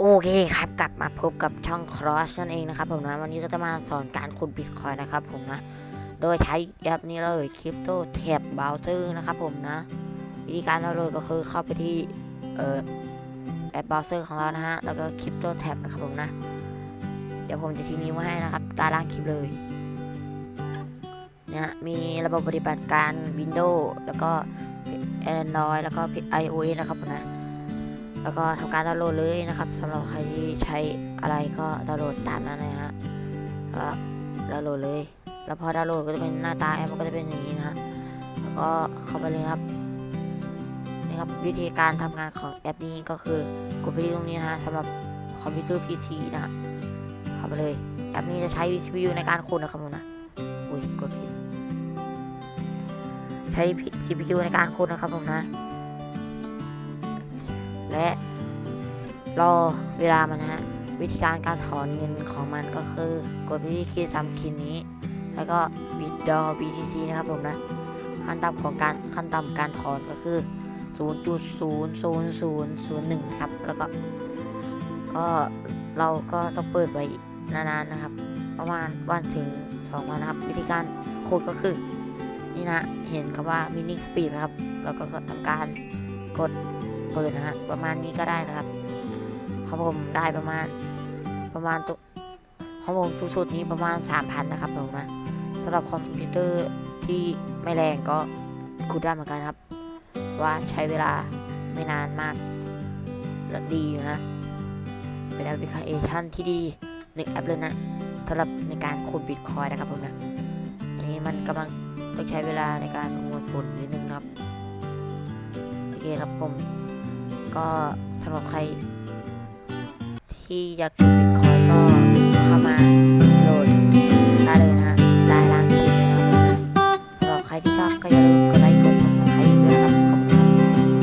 โอเคครับกลับมาพบกับช่อง Cross นั่นเองนะครับผมนะวันนี้เราจะมาสอนการขุดบิตคอยนะครับผมนะ โดยใช้แอปนี้เลย Crypto Tab Browser นะครับผมนะ วิธีการดาวน์โหลดก็คือเข้าไปที่เอ่อแอป Browser ของเรานะฮะแล้วก็ Crypto Tab นะครับผมนะ เดี๋ยวผมจะทิ้งลิงไว้ให้นะครับต้ล่างคลิปเลยเนี่ยมีระบบปฏิบัติการ Windows แล้วก็ Android แล้วก็ iOS นะครับผมนะ แล้วก็ทำการดาวน์โหลดเลยนะครับสำหรับใครที่ใช้อะไรก็ดาวน์โหลดตามนั้นนะฮะก็ดาวน์โหลดเลย แล้วพอดาวน์โหลดก็จะเป็นหน้าตาแอปมันก็จะเป็นอย่างนี้นะฮะแล้วก็เข้าไปเลยครับนี่ครับวิธีการทำงานของแอปนี้ก็คือกดไปที่ตรงนี้นะฮะสำหรับคอมพิวเตอร์ PC นะฮะเข้าไปเลยแอปนี้จะใช้ CPU ในการคูณนะครับผมนะอุ้ยกดผิดใช้ CPU ในการคูณนะครับผมนะ และรอเวลามันนะฮะวิธีการการถอนเงินของมันก็คือกดไปที่คีย์ซ้ำคีย์นี้ แล้วก็ withdraw BTC นะครับผมนะขั้นต่ำของการขั้นต่ำการถอนก็คือ 0.00001 ครับ แล้วก็ ก็เราก็ต้องเปิดไว้นานๆนะครับ ประมาณวันถึง2วันนะครับ วิธีการโคดก็คือ นี่นะ เห็นคำว่า mini speed นะครับ แล้วก็ทำการกด ปิดนะฮะประมาณนี้ก็ได้นะครับของผมได้ประมาณประมาณตัวของผมสูงสุดนี้ประมาณ 3,000 นะครับผมนะสำหรับคอมพิวเตอร์ที่ไม่แรงก็คูดได้เหมือนกันครับ ว่าใช้เวลาไม่นานมากและดีอยู่นะ เป็นแอปพลิเคชันที่ดีหนึ่งแอปเลยนะสำหรับในการขุดบิตคอยนะครับผมนะอันนี้มันกำลังต้องใช้เวลาในการประมวลผลนิดนึงครับโอเคครับผม ก็สำหรับใคร ที่อยากซื้อบิตคอยก็เข้ามาโหลดได้เลยนะฮะได้ล่างคลิปเลยนะครับสำหรับใครที่ชอบก็อย่าลืม